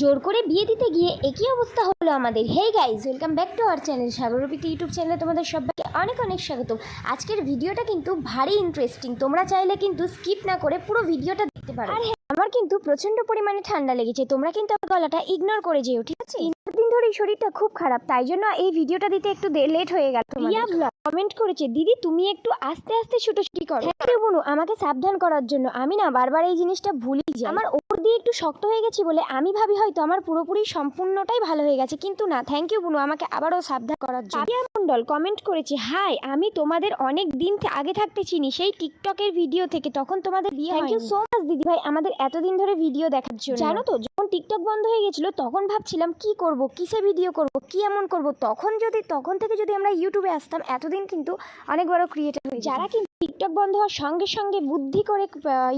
জোর করে বিয়ে দিতে গিয়ে একই অবস্থা হলো আমাদের। Hey guys welcome back to our channel Sagarpiti YouTube চ্যানেলে তোমাদের সবাইকে অনেক অনেক স্বাগত আজকের ভিডিওটা কিন্তু ভারী ইন্টারেস্টিং তোমরা চাইলে কিন্তু স্কিপ না করে পুরো ভিডিওটা দেখতে পারো। আর হ্যাঁ আমার কিন্তু প্রচণ্ড পরিমাণে ঠান্ডা লেগেছে তোমরা কিন্তু আমার গলাটা ইগনোর করে যেও ঠিক আছে? দিন ধরে শরীরটা খুব খারাপ তাই জন্য এই ভিডিওটা দিতে একটু লেট হয়ে গেল রিয়া ব্লগ কমেন্ট করেছে দিদি তুমি একটু আস্তে আস্তে ছুটোছুটি করো। ইউ বনু আমাকে সাবধান করার জন্য। আমি না বারবার এই জিনিসটা ভুলি যাই। আমার ওপর দিয়ে একটু শক্ত হয়ে গেছি বলে আমি ভাবি হয়তো আমার পুরোপুরি সম্পূর্ণটাই ভালো হয়ে গেছে কিন্তু না থ্যাংক ইউ বুনু আমাকে আবারও সাবধান করার জন্য। মণ্ডল কমেন্ট করেছে হাই আমি তোমাদের অনেক দিন আগে থাকতে চিনি সেই টিকটকের ভিডিও থেকে তখন তোমাদের বিয়ে থ্যাংক ইউ সো মাচ দিদি ভাই আমাদের এতদিন ধরে ভিডিও দেখার জন্য। জানো তো যখন টিকটক বন্ধ হয়ে গেছিল তখন ভাবছিলাম কি করব কিসে ভিডিও করব কি এমন করব তখন যদি তখন থেকে যদি আমরা ইউটিউবে আসতাম এতদিন কিন্তু অনেক বড় ক্রিয়েটার হয়ে যারা কিন্তু টিকটক বন্ধ হওয়ার সঙ্গে সঙ্গে বুদ্ধি করে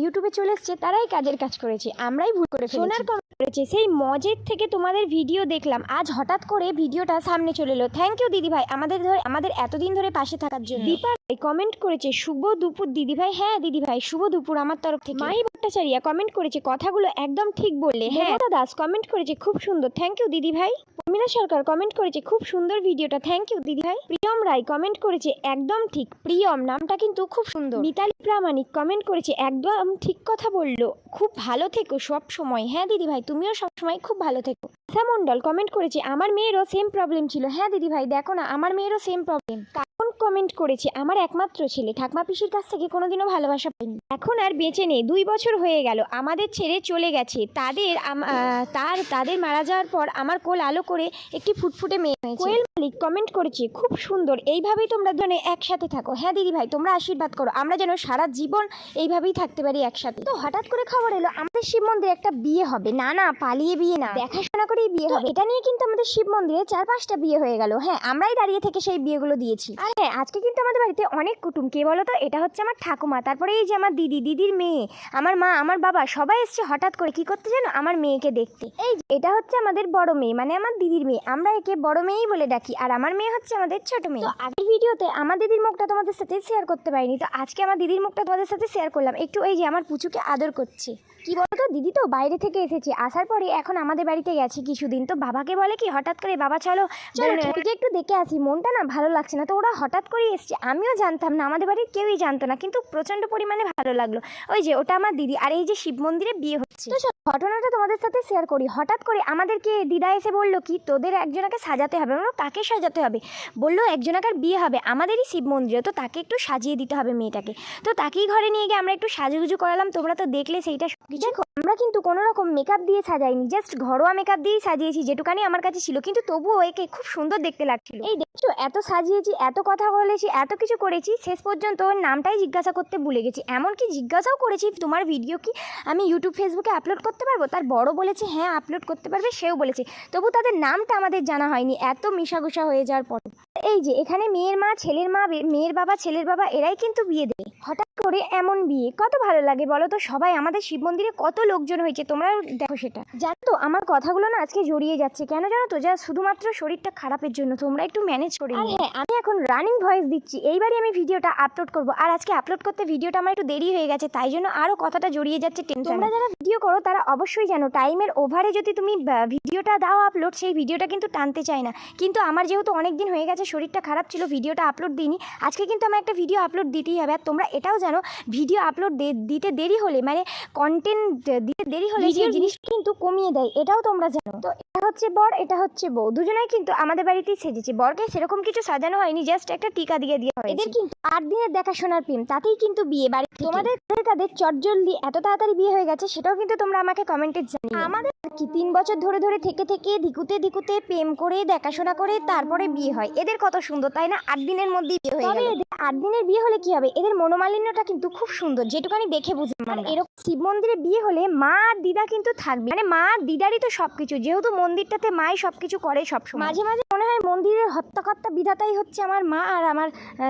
ইউটিউবে চলে এসছে তারাই কাজের কাজ করেছে। আমরাই ভুল করে সোনার comment করেছে সেই মজের থেকে তোমাদের ভিডিও দেখলাম। আজ হঠাৎ করে ভিডিওটা সামনে চলে এলো। থ্যাংক ইউ দিদি ভাই আমাদের ধরে আমাদের এতদিন ধরে পাশে থাকার জন্য। দীপা কমেন্ট করেছে শুভ দুপুর দিদি ভাই হ্যাঁ দিদি ভাই শুভ দুপুর আমার তরফ থেকে। মাই ভট্টাচারিয়া কমেন্ট করেছে কথাগুলো একদম ঠিক বললে। হ্যাঁ। মমতা দাস কমেন্ট করেছে খুব সুন্দর। থ্যাংক ইউ দিদি ভাই উর্মিলা সরকার কমেন্ট করেছে খুব সুন্দর ভিডিওটা। থ্যাংক ইউ দিদি ভাই প্রিয়ম রায় কমেন্ট করেছে একদম ঠিক। প্রিয়ম নামটা কিন্তু খুব সুন্দর। মিতালি প্রামাণিক কমেন্ট করেছে একদম ঠিক কথা বলল। খুব ভালো থেকো সব সময়। হ্যাঁ দিদি ভাই তুমিও সব সময় খুব ভালো থেকো। আশা মণ্ডল কমেন্ট করেছে আমার মেয়েরও সেম প্রবলেম ছিল। হ্যাঁ দিদি ভাই দেখো না আমার মেয়েরও সেম প্রবলেম কারণ কমেন্ট করেছে, আমার একমাত্র ছেলে। ঠাকমা পিসির কাছ থেকে কোনোদিনও ভালোবাসা পাইনি। এখন আর বেঁচে নেই, দুই বছর হয়ে গেল, আমাদের ছেড়ে চলে গেছে। তাদের তার, তাদের মারা যাওয়ার পর আমার কোল আলো করে একটি ফুটফুটে মেয়ে হয়েছে। কোয়েল মালিক কমেন্ট করেছে, খুব সুন্দর, এইভাবেই তোমরা দুজনে একসাথে থাকো। হ্যাঁ দিদি ভাই, তোমরা আশীর্বাদ করো। আমরা যেন সারা জীবন এইভাবেই থাকতে পারি একসাথে। তো হঠাৎ করে খবর এলো, আমাদের শিব মন্দিরে একটা বিয়ে হবে। না না, পালিয়ে বিয়ে না। দেখাশোনা করেই বিয়ে হবে। এটা নিয়ে কিন্তু আমাদের শিব মন্দিরে চার পাঁচটা বিয়ে হয়ে গেল। হ্যাঁ আমরাই দাঁড়িয়ে থেকে সেই বিয়েগুলো দিয়েছি। আর হ্যাঁ আজকে কিন্তু আমাদের বাড়িতে অনেক কুটুম। কে বলো তো? এটা হচ্ছে আমার ঠাকুমা। তারপরে এই যে আমার দিদি দিদির মেয়ে আমার মা আমার বাবা সবাই এসছে হঠাৎ করে। কি করতে জানো? আমার মেয়েকে দেখতে। এই এটা হচ্ছে আমাদের বড় মেয়ে মানে আমার দিদির মেয়ে। আমরা একে বড় মেয়েই বলে ডাকি আর আমার মেয়ে হচ্ছে আমাদের ছোট মেয়ে। তো আগের ভিডিওতে আমার দিদির মুখটা তোমাদের সাথে শেয়ার করতে পারিনি তো আজকে আমার দিদির মুখটা তোমাদের সাথে শেয়ার করলাম। একটু এই যে আমার পুচুকে আদর করছে। কি বলতো দিদি তো বাইরে থেকে এসেছে আসার পরে এখন আমাদের বাড়িতে গেছি কিছুদিন। তো বাবাকে বলে কি হঠাৎ করে বাবা চলো বোনকে একটু দেখে আসি মনটা না ভালো লাগছে না। তো ওরা হঠাৎ করেই এসছে। আমিও জানতাম না আমাদের বাড়ির কেউই জানতো না কিন্তু প্রচণ্ড পরিমাণে ভালো লাগল। ওই যে ওটা আমার দিদি আর এই যে শিব মন্দিরে বিয়ে হচ্ছে। তো ঘটনাটা তোমাদের সাথে শেয়ার করি। হঠাৎ করে আমাদেরকে দিদা এসে বলল কি তোদের একজনকে সাজাতে হবে। আমরা কাকে সাজাতে হবে? বলল একজনাকার বিয়ে হবে আমাদেরই শিব মন্দিরে। তো তাকে একটু সাজিয়ে দিতে হবে মেয়েটাকে। তো তাকেই ঘরে নিয়ে গিয়ে আমরা একটু সাজুগুজু করালাম। তোমরা তো দেখলে সেইটা কিছু আমরা কিন্তু কোনো রকম মেকআপ দিয়ে সাজাইনি জাস্ট ঘরোয়া মেকআপ দিয়েই সাজিয়েছি, যেটুকানি আমার কাছে ছিল। কিন্তু তবুও একে খুব সুন্দর দেখতে লাগছিল। এই দেখছ, এত সাজিয়েছি, এত কথা বলেছি, এত কিছু করেছি, শেষ পর্যন্ত ওর নামটাই জিজ্ঞাসা করতে ভুলে গেছি। এমনকি জিজ্ঞাসাও করেছি, তোমার ভিডিও কি আমি ইউটিউব ফেসবুকে আপলোড করতে পারব? তার বড় বলেছে হ্যাঁ আপলোড করতে পারবে, সেও বলেছে। তবু তাদের নামটা আমাদের জানা হয়নি, এত মিশাগুসা হয়ে যাওয়ার পর। এই যে, এখানে মেয়ের মা, ছেলের মা, মেয়ের বাবা, ছেলের বাবা, এরাই কিন্তু বিয়ে দেবে। হঠাৎ করে এমন বিয়ে? কত ভালো লাগে বলো তো? সবাই আমাদের শিব মন্দিরে কত লোকজন হয়েছে? তোমরা দেখো সেটা। জানো তো আমার কথাগুলো না আজকে জড়িয়ে যাচ্ছে। কেন জানো তো? যা শুধুমাত্র শরীরটা খারাপের জন্য। তোমরা একটু ম্যানেজ করে আর হ্যাঁ আমি এখন রানিং ভয়েস দিচ্ছি। এইবারই আমি ভিডিওটা আপলোড করব। আর আজকে আপলোড করতে ভিডিওটা আমার একটু দেরি হয়ে গেছে তাই জন্য আরও কথাটা জড়িয়ে যাচ্ছে টেনশন তোমরা যারা ভিডিও করো তারা অবশ্যই জানো টাইমের ওভারে যদি তুমি ভিডিওটা দাও আপলোড সেই ভিডিওটা কিন্তু টানতে চায় না। কিন্তু আমার যেহেতু অনেক দিন হয়ে গেছে শরীরটা খারাপ ছিল ভিডিওটা আপলোড দিইনি। আজকে কিন্তু আমার একটা ভিডিও আপলোড দিতেই হবে। আর তোমরা এটাও জানো ভিডিও আপলোড দিতে দেরি হলে মানে কন্টেন্ট দিতে দেরি হলে সেই জিনিসটা কিন্তু কমিয়ে দেয় এটাও তোমরা জানো। তো এটা হচ্ছে বর এটা হচ্ছে বউ দুজনেই কিন্তু আমাদের বাড়িতেই সেজেছে। বরকে সেরকম কিছু সাজানো হয়নি জাস্ট একটা টিকা দিয়ে দেওয়া হয়েছে। এদের কিন্তু আট দিনের দেখাশোনার প্রেম তাতেই কিন্তু বিয়ে বাড়ি তোমাদের তাদের তাদের চটজলদি এত তাড়াতাড়ি বিয়ে হয়ে গেছে সেটাও কিন্তু তোমরা আমাকে কমেন্টে জানিও। আমাদের আর কি তিন বছর ধরে ধরে থেকে থেকে ধিকুতে ধিকুতে প্রেম করে দেখাশোনা করে তারপরে বিয়ে হয়। এদের কত সুন্দর তাই না? আট দিনের মধ্যেই বিয়ে হয়ে গেল। আট দিনের বিয়ে হলে কি হবে? এদের মনোমালিন্যটা কিন্তু খুব সুন্দর, যেটুকানি দেখে বুঝলাম মানে এরকম শিব মন্দিরে বিয়ে হলে মা আর দিদা কিন্তু থাকবে। মানে মা দিদারই তো সবকিছু, যেহেতু মন্দিরটাতে মাই সবকিছু করে সবসময়। মাঝে মাঝে মনে হয় মন্দিরের হত্যাকর্তা বিধাতাই হচ্ছে আমার মা আর আমার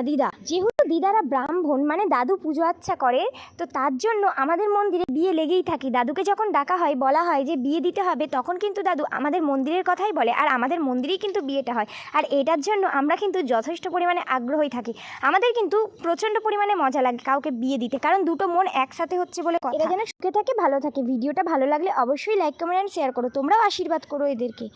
দিদা। যেহেতু দিদারা ব্রাহ্মণ মানে দাদু পুজো আচ্ছা করে, তো তার জন্য আমাদের মন্দিরে বিয়ে লেগেই থাকি। দাদুকে যখন ডাকা হয়, বলা হয় যে বিয়ে দিতে হবে, তখন কিন্তু দাদু আমাদের মন্দিরের কথাই বলে, আর আমাদের মন্দিরেই কিন্তু বিয়েটা হয়। আর এটার জন্য আমরা কিন্তু যথেষ্ট পরিমাণে আগ্রহী থাকি। আমাদের কিন্তু প্রচণ্ড পরিমাণে মজা লাগে কাউকে বিয়ে দিতে, কারণ দুটো মন একসাথে হচ্ছে বলে কথা। এরা যেন সুখে থাকে, ভালো থাকে। ভিডিওটা ভালো লাগলে অবশ্যই লাইক কমেন্ট অ্যান্ড শেয়ার করো। তোমরাও আশীর্বাদ করো এদেরকে।